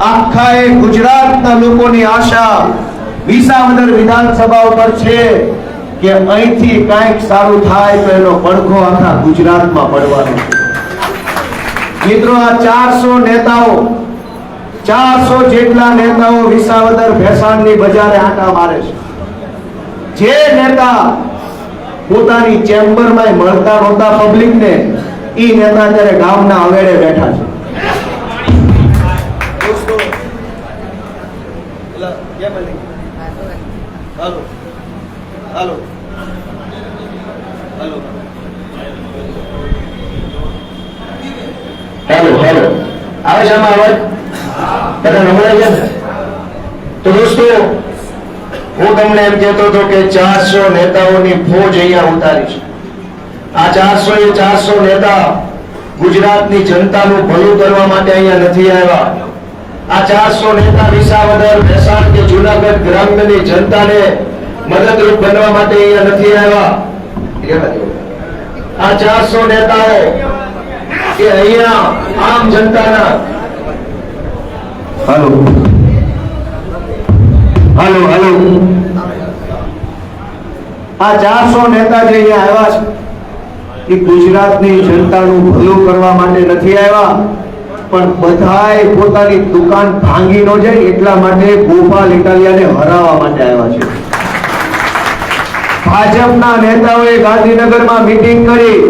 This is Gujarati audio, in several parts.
આખા એ ગુજરાતના લોકોની આશા વિસાવદર વિધાનસભા ઉપર છે કે અહીંથી કાંઈક સારું થાય તો એનો પડઘો આખા ગુજરાતમાં પડવાનો મિત્રો, આ ચારસો નેતાઓ, ચારસો જેટલા નેતાઓ વિસાવદર ભેસાણની બજારે આંટા મારે છે. જે નેતા પોતાની ચેમ્બરમાં મળતા નહોતા પબ્લિકને એ નેતા ત્યારે ગામના અવેડે બેઠા છે. હાલો. હાલો. Hello hello. આવે છે આમાં અવાજ? બધા નમળાય છે? તો દોસ્તો, હું તમને એમ કહેતો હતો કે ચારસો નેતાઓની ફોજ અહીંયા ઉતારી છે. આ ચારસો એ ચારસો નેતા ગુજરાતની જનતાનું ભલું કરવા માટે અહીંયા નથી આવ્યા. આ ચારસો નેતા વિસાવદર, મહેસાણ કે જુનાગઢ ગ્રામ્યની જનતાને મદદરૂપ બનવા માટે અહીંયા નથી આવ્યા. આ ચારસો નેતાઓ કે અહીંયા આમ જનતાના. હલો. Hello hello. આ ચારસો નેતા જે અહીંયા આવ્યા છે, એ ગુજરાતની જનતાનું ભલું કરવા માટે નથી આવ્યા, પણ બધાએ પોતાની દુકાન ભાંગી ન જાય એટલા માટે ગોપાલ ઇટાલિયાને હરાવવા માટે આવ્યા છે. ભાજપના નેતાઓએ ગાંધીનગરમાં મીટિંગ કરી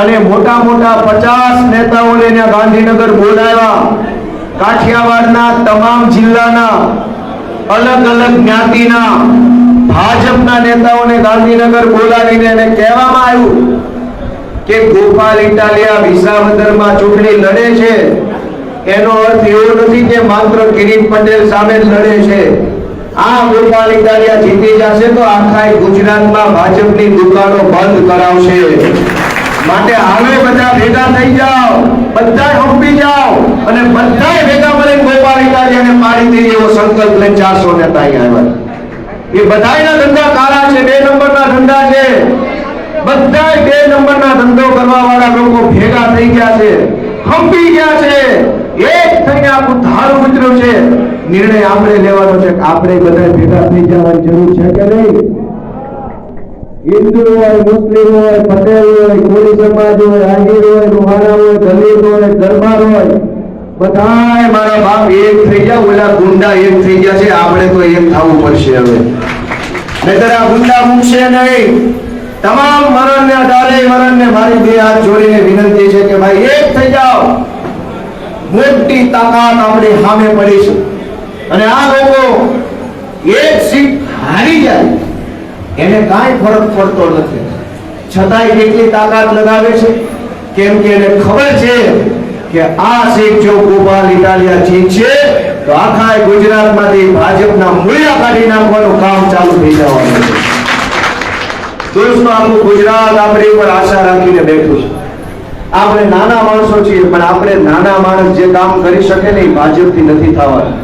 અને મોટા મોટા પચાસ નેતાઓને ગાંધીનગર બોલાવ્યા. કાઠિયાવાડના તમામ જિલ્લાના અલગ અલગ જ્ઞાતિના ભાજપના નેતાઓને ગાંધીનગર બોલાવીને એને કહેવામાં આવ્યું કે ગોપાલ ઇટાલિયા વિસાવદરમાં ચૂંટણી લડે છે. એનો અર્થ એવો નથી કે માત્ર કિરીટ પટેલ સામે લડે છે. આ કુરબાની ઇટાલિયા જીતી જશે તો આખા ગુજરાતમાં ભાજપની દુકાનો બંધ કરાવશે. માટે હવે બધા ભેગા થઈ જાઓ બધા હંપી જાઓ અને બધા ભેગા મળીને ગોપાલી ઇટાલિયાને મારી દઈએ એવો સંકલ્પ લઈને ચારસો નેતા અહીંયા આવ્યા. એ બધાયના ધંધા કાળા છે, બે નંબરના ધંધા છે. બધાય બે નંબરના ધંધો કરવા વાળા લોકો ભેગા થઈ ગયા છે. હંપી ગયા છે. એક થઈને આખું ધારું ઉતર્યું છે. નિર્ણય આપણે લેવાનો છે આપણે બધા ભેગા થઈ જવાની જરૂર છે કે નહીં? હિન્દુ હોય, મુસ્લિમ હોય, પટેલ હોય, કોળી સમાજ હોય, આહિર હોય રૂહાણા હોય, દલિત હોય, દરબાર હોય, બધાય મારા બાપ એક થઈ ગયા, ઓલા ગુંડા એક થઈ ગયા છે, આપણે તો એક થવું પડશે હવે. નહીતર આ ગુંડા મૂકશે નહીં. તમામ મરણ ને અઢારે મરણ ને મારી બે હાથ જોડીને વિનંતી છે કે ભાઈ એક થઈ જાઓ. મોટી તાકાત આપણી સામે પડી છે. અને આ લોકો એક સીટ હારી જાય. એને કાંઈ ફરક પડતો નથી. છતાંય કેટલી તાકાત લગાવે છે કેમ કે એને ખબર છે કે આ સીટ જો ગોપાલ ઇટાલિયા જીતશે, તો આખા ગુજરાતમાંથી ભાજપના મૂળિયા કાઢી નાખવાનું કામ ચાલુ થઈ જવાનું છે. દોસ્તો, આખું ગુજરાત આપણી ઉપર આશા રાખીને બેઠું છે. આપણે નાના માણસો છીએ, પણ આપણે નાના માણસ જે કામ કરી શકે ને એ ભાજપથી નથી થવાનું.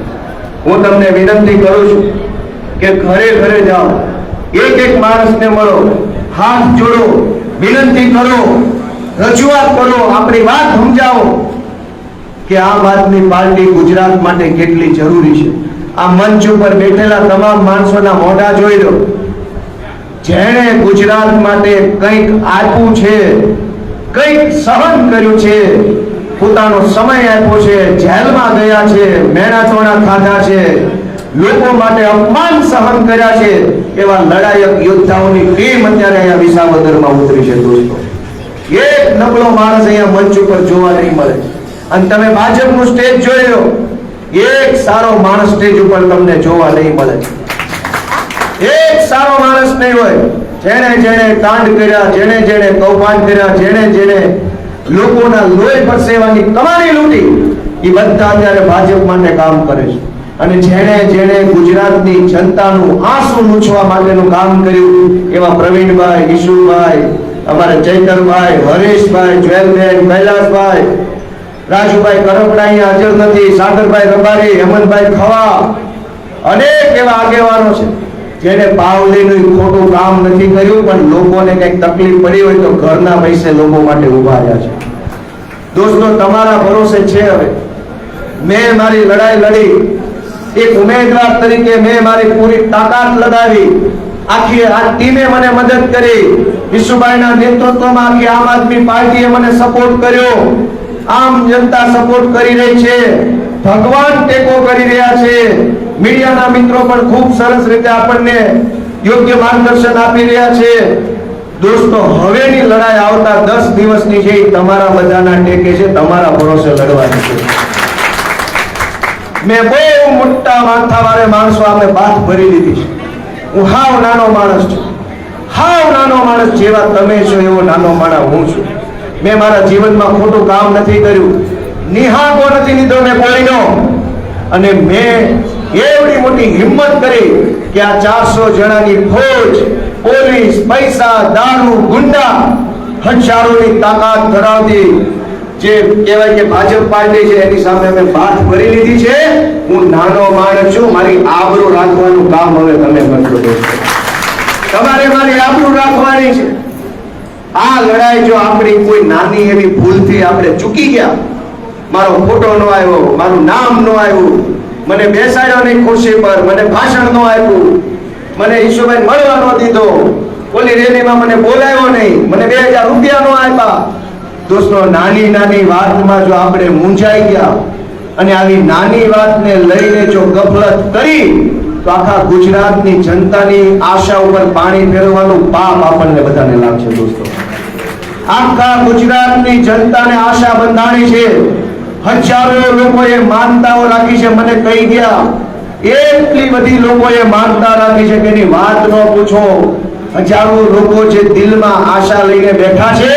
હું તમને વિનંતી કરું છું કે ઘરે ઘરે જાઓ. એક એક માણસને મળો. હાથ જોડો. વિનંતી કરો. રજૂઆત કરો. આપણી વાત સમજાવો કે આ વાતની પાર્ટી ગુજરાત માટે કેટલી જરૂરી છે. આ મંચ ઉપર બેઠેલા તમામ માણસોના મોઢા જોઈ લો. જેણે ગુજરાત માટે કંઈક આપ્યું છે, કંઈક સહન કર્યું છે પોતાનો સમય આપ્યો છે, જેલમાં ગયા છે મેણા ખાધા છે, લોકો માટે અપમાન સહન કર્યા છે, એવા લડાયક યોદ્ધાઓની ટીમ અત્યારે અહીંયા વિસાવદરમાં ઉતરી છે દોસ્તો. એક નબળો માણસ અહીંયા મંચ ઉપર જોવા નહીં મળે. અને તમે ભાજપનું સ્ટેજ જોઈ લો. એક સારો માણસ સ્ટેજ ઉપર તમને જોવા નહીં મળે. એક સારો માણસ નહીં હોય. જેણે જેણે કાંડ કર્યા, જેણે જેણે કૌભાંડ કર્યા, જેણે જેણે લોકોના લોહી પરસેવાની કમાણી લૂંટી. એ બધા અત્યારે ભાજપ માટે કામ કરે છે. અને જેણે જેણે ગુજરાતની જનતાનું આંસુ લૂછવા માટેનું કામ કર્યું, એવા પ્રવીણભાઈ ઈશુભાઈ અમારા ચૈતરભાઈ, હરેશભાઈ, જ્વેલબેન કૈલાસભાઈ રાજુભાઈ કરપડા અહીંયા હાજર નથી, સાગરભાઈ રબારી, હેમંતભાઈ ખવા, અનેક એવા આગેવાનો છે. જેને પાવલીનું ખોટું કામ નથી કર્યું, પણ લોકોને કંઈક તકલીફ પડી હોય તો ઘરના પૈસે લોકો માટે ઊભા રહ્યા છે. દોસ્તો, તમારા ભરોસે છે હવે. મેં મારી લડાઈ લડી. એક ઉમેદવાર તરીકે મેં મારી પૂરી તાકાત લગાવી. આખી આ ટીમે મને મદદ કરી. વિશુભાઈના નેતૃત્વમાં આખી આમ આદમી પાર્ટીએ મને સપોર્ટ કર્યો. આમ જનતા સપોર્ટ કરી રહી છે. ભગવાન ટેકો કરી રહ્યા છે. મીડિયાના મિત્રો પણ ખૂબ સરસ રીતે આપણને યોગ્ય માર્ગદર્શન આપી રહ્યા છે. દોસ્તો, હવેની લડાઈ આવતા દસ દિવસની છે, એ તમારા બધાના ટેકે છે, તમારા ભરોસે લડવાની છે. મેં બહુ મોટા માથા વાળે માણસો આપણે બાથ ભરી લીધી છે. હું હાવ નાનો માણસ છું. હાવ નાનો માણસ જેવા તમે છો, એવો નાનો માણસ હું છું. મેં મારા જીવનમાં ખોટું કામ નથી કર્યું. નિહાકો નથી લીધો મેં કોઈનો અને મેં એવડી મોટી હિંમત કરી કે આ ચારસો જણાની ફોજ પોલીસ, પૈસા, દારૂ, ગુંડા હથિયારોની તાકાત ધરાવતી જે કહેવાય કે ભાજપ પાર્ટી છે, એની સામે અમે બાથ ભરી લીધી છે. હું નાનો માણસ છું, મારી આબરૂ રાખવાનું કામ હવે તમે કરજો તમારે મારી આબરૂ રાખવાની છે. આ લડાઈ જો આપણી કોઈ નાની એવી ભૂલથી આપણે ચૂકી ગયા, મારો ફોટો નો આવ્યો, મારું નામ નો આવ્યું, મને બેસાડ્યો નહીં ખુરશી પર, મને ભાષણ નો આપ્યું મને ઈશુભાઈ મળવા નો દીધો. ઓલી રેલીમાં મને બોલાવ્યો નહીં. મને બે હજાર રૂપિયા નો આપ્યા. દોસ્તો, નાની નાની વાતમાં જો આપણે મૂંઝાઈ ગયા અને આવી નાની વાતને લઈને જો ગફલત કરી, તો આખા ગુજરાતની જનતાની આશા ઉપર પાણી ફેરવવાનું પાપ આપણને બધાને લાગશે, દોસ્તો. આખા ગુજરાતની જનતાને આશા બંધાણી છે. હજારો લોકોએ માનતાઓ રાખી છે. મને કહી ગયા એટલી બધી લોકોએ માનતા રાખી છે કે એની વાત ન પૂછો. હજારો લોકો જે દિલમાં આશા લઈને બેઠા છે,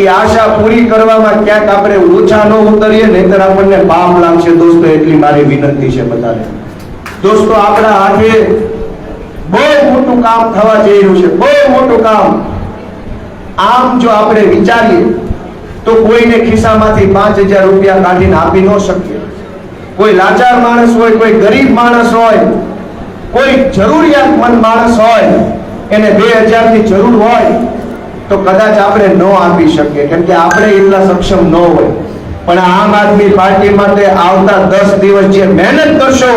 એ આશા પૂરી કરવામાં ક્યાંક આપણે ઓછા ન ઉતરીએ, નહીતર આપણને પાપ લાગશે. દોસ્તો, એટલી મારી વિનંતી છે બધાને. દોસ્તો, આપણા હાથે બહુ મોટું કામ થવા જઈ રહ્યું છે. બહુ મોટું કામ. આમ જો આપણે વિચારીએ, તો કોઈને ખિસ્સામાંથી પાંચ હજાર રૂપિયા કાઢીને આપી ન શકીએ. કોઈ લાચાર માણસ હોય, કોઈ ગરીબ માણસ હોય, કોઈ જરૂરિયાતમંદ માણસ હોય, એને બે હજારની જરૂર હોય, તો કદાચ આપણે ન આપી શકીએ. કેમ કે આપણે એટલા સક્ષમ ન હોય. પણ આમ આદમી પાર્ટી માટે આવતા દસ દિવસ જે મહેનત કરશો,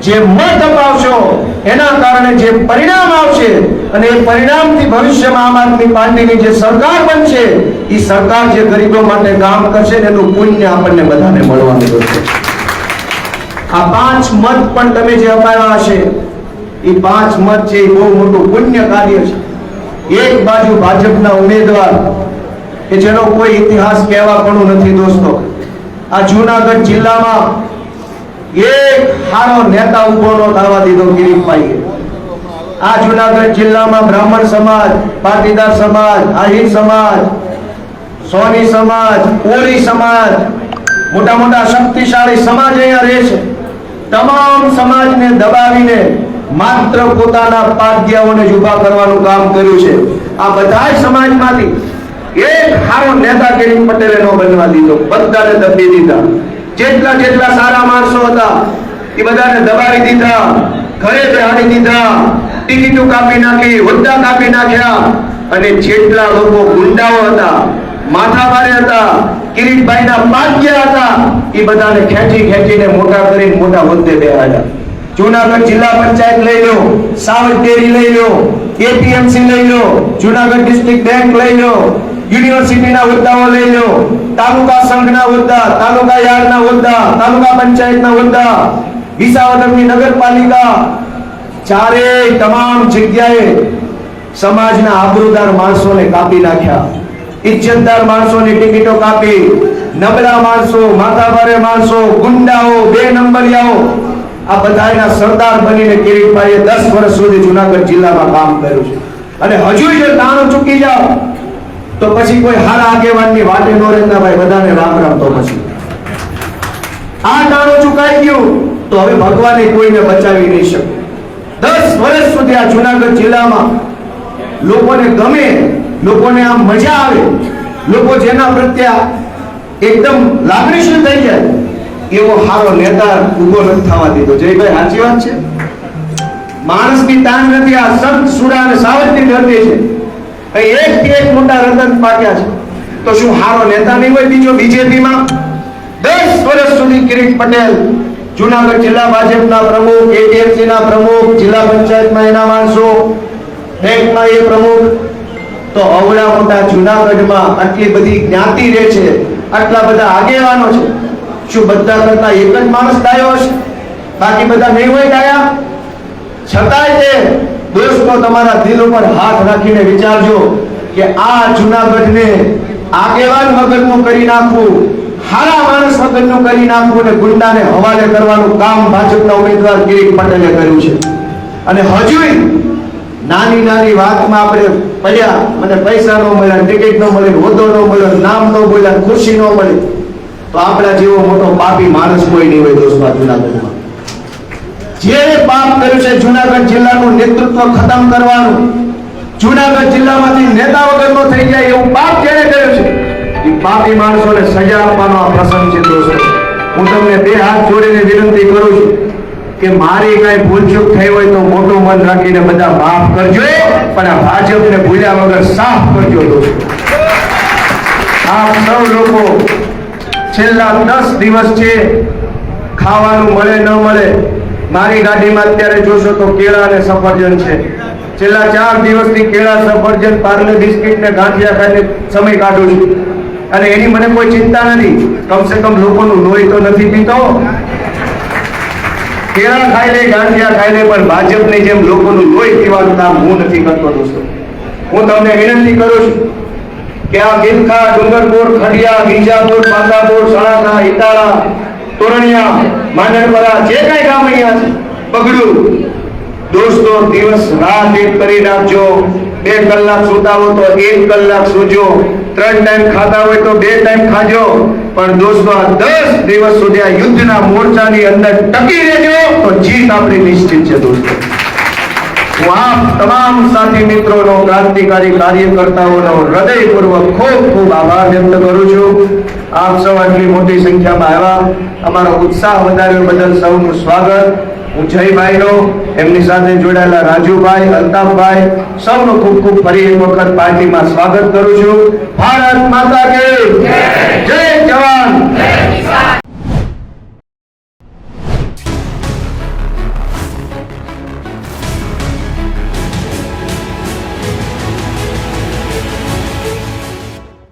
જે મત અપાવશો, એના કારણે જે પરિણામ આવશે અને એ પરિણામથી ભવિષ્યમાં આમ આદમી પાર્ટીની જે સરકાર બનશે એ સરકાર જે ગરીબો માટે કામ કરશે એનું પુણ્ય આપણને બધાને મળવાનું છે આ પાંચ મત પણ તમે જે અપાવ્યા હશે એ પાંચ મત છે એ બહુ મોટું પુણ્ય કાર્ય છે. એક બાજુ ભાજપના ઉમેદવાર, કે જેનો કોઈ ઇતિહાસ કહેવા પણ નથી દોસ્તો, આ જૂનાગઢ જિલ્લામાં એક સારો નેતા ઊભો નો થવા દીધો કિરીટભાઈએ આ જૂનાગઢ જિલ્લામાં બ્રાહ્મણ સમાજ, પાટીદાર સમાજ, આહિર સમાજ, સોની સમાજ, કોળી સમાજ, મોટા મોટા શક્તિશાળી સમાજ અહીંયા રહે છે. તમામ સમાજને દબાવીને માત્ર પોતાના પાગ્યાઓને ઊભા કરવાનું કામ કર્યું છે. આ બધા સમાજમાંથી એક સારો નેતા કેરી પટેલે નો બનવા દીધો. બધાને દબી દીધા. જેટલા જેટલા સારા માણસો હતા, એ બધાને દબાવી દીધા. ઘરે બેહાડી દીધા. ટિકિટો કાપી નાખી, હોદ્દા કાપી નાખ્યા. અને જેટલા લોકો ગુંડાઓ હતા માથાભારે હતા, કિરીટભાઈના પાગ્ય હતા એ બધાને ખેંચી ખેંચીને મોટા કરીને મોટા હોદ્દે જુનાગઢ જિલ્લા પંચાયત લઈ લો સાવજ લઈ લો લઈ લો જુનાગઢ ડિસ્ટ્રિક્ટ બેંક લઈ લો યુનિવર્સિટીના હોદ્દાઓ લઈ લો તાલુકા સંઘના હોદ્દા, તાલુકા યાર્ડના હોદ્દા, તાલુકા પંચાયતના હોદ્દા, વિસાવદરની નગરપાલિકા. ચારેય તમામ જગ્યાએ સમાજના આબરૂદાર માણસોને કાપી નાખ્યા. ઇજ્જતદાર માણસોની ટિકિટો કાપી, નબળા માણસો, માથાભારે માણસો, ગુંડાઓ, બે નંબરિયાઓ, આ બધાના સરદાર બનીને કિરીટભાઈએ દસ વર્ષ સુધી જુનાગઢ જિલ્લામાં કામ કર્યું છે. અને હજુ જો નાણું ચૂકી જાઓ, તો પછી કોઈ હારા આગેવાનની વાટે નો રહેતા ભાઈ, બધાને રામ રામ તો પછી. આ તાણો ચુકાઈ ગયું, તો હવે ભગવાને કોઈને બચાવી નહીં શકે. દસ વર્ષ સુધી આ જુનાગઢ જિલ્લામાં લોકોને ગમે લોકોને આમ મજા આવે. લોકો જેના પ્રત્યે એકદમ લાગણીશીલ થઈ જાય, એવો હારો નેતા ઊભો નથી થવા દીધો. જયભાઈ, સાચી વાત છે? માણસની તાણ નથી, આ સંત સુરા અને સાવજની ધરતી છે. એક થી એક મોટા રતન પાક્યા છે. તો શું હારો નેતા નહીં હોય બીજો બીજેપીમાં? દસ વર્ષ સુધી કિરીટ પટેલ, જુનાગઢ જિલ્લા ભાજપના પ્રમુખ એટીએમસી ના પ્રમુખ, જિલ્લા પંચાયતમાં એના માણસો, બેંકમાં એ પ્રમુખ તો અવળા મોટા જુનાગઢમાં આટલી બધી જ્ઞાતિ રહે છે, આટલા બધા આગેવાનો છે. શું બધા કરતા એક જ માણસ ડાયો હશે? બાકી બધા નહીં હોય ડાયા? છતાંય તે દોસ્તો તમારા દિલ ઉપર હાથ રાખીને વિચારજો કે આ જુનાગઢને આગેવાન વગરનું કરી નાખવું, હારા માણસ વગરનું કરી નાખવું અને ગુંડાને હવાલે કરવાનું કામ ભાજપના ઉમેદવાર કિરીટ પટેલે કર્યું છે. અને હજુય નાની નાની વાતમાં આપણે પડ્યા, મને પૈસા ન મળ્યા, ટિકિટ ન મળે, હોદ્દો ન મળ્યો, નામ ન બોલ્યા, ખુશી ન મળી. તો આપણા જેવો મોટો પાપી માણસ કોઈ નહીં હોય દોસ્તો જુનાગઢમાં. જે પાપ કર્યું છે જુનાગઢ જિલ્લાનું નેતૃત્વ ખતમ કરવાનું. જુનાગઢ જિલ્લામાંથી નેતા વગરનો થઈ જાય એવું પાપ જેને કર્યું છે, એ પાપી માણસોને સજા આપવાનો આ પ્રસંગ છે દોસ્તો. હું તમને બે હાથ જોડીને વિનંતી કરું છું. કે મારી કઈ ભૂલચૂક થઈ હોય તો મોટું મન રાખીને બધા માફ કરજો. પણ આ ભાજપને ભૂલ્યા વગર સાફ કરજો આપ સૌ લોકો છેલ્લા દસ દિવસ છે ખાવાનું મળે ન મળે, મારી ગાડીમાં અત્યારે જોશો તો કેળા અને સફરજન છે. છેલ્લા ચાર દિવસથી કેળા, સફરજન પાર્લે બિસ્કિટ ને ગાંઠિયા ખાઈને સમય કાઢું છું. અને એની મને કોઈ ચિંતા નથી. કમસે કમ લોકોનું લોહી તો નથી પીતો. કેળા ખાઈ લે, ગાંઠિયા ખાઈ લે, પણ ભાજપની જેમ લોકોનું લોહી પીવાનું કામ હું નથી કરતો દોસ્તો. હું તમને વિનંતી કરું છું કે આ ગીરખા ડુંગરપુર, ખડિયા બીજાપુર પાંદાપુર, સણાથા ઇટાળા તોરણિયા, માંડણપરા, જે કાંઈ ગામ અહીંયા છે પગડું દોસ્તો, દિવસ રાત એક કરી નાખજો. બે કલાક સુતા હો તો એક કલાક સુજો. ત્રણ ટાઈમ ખાતા હોય તો બે ટાઈમ ખાજો. પણ દોસ્તો, આ દસ દિવસ સુધી આ યુદ્ધના મોરચાની અંદર ટકી રહેજો તો જીત આપણી નિશ્ચિત છે દોસ્તો. હું આપ તમામ સાથી મિત્રોનો, ક્રાંતિકારી કાર્યકર્તાઓનો હૃદયપૂર્વક ખૂબ ખૂબ આભાર વ્યક્ત કરું છું. આપ સૌ આટલી મોટી સંખ્યામાં આવ્યા. અમારો ઉત્સાહ વધાર્યો બદલ સૌનું સ્વાગત. ઉજયભાઈનો, એમની સાથે જોડાયેલા રાજુભાઈ, અલ્તાફભાઈ, સૌનો ખૂબ ખૂબ ફરી એક વખત પાર્ટીમાં સ્વાગત કરું છું. ભારત માતા કે જય. જવાન.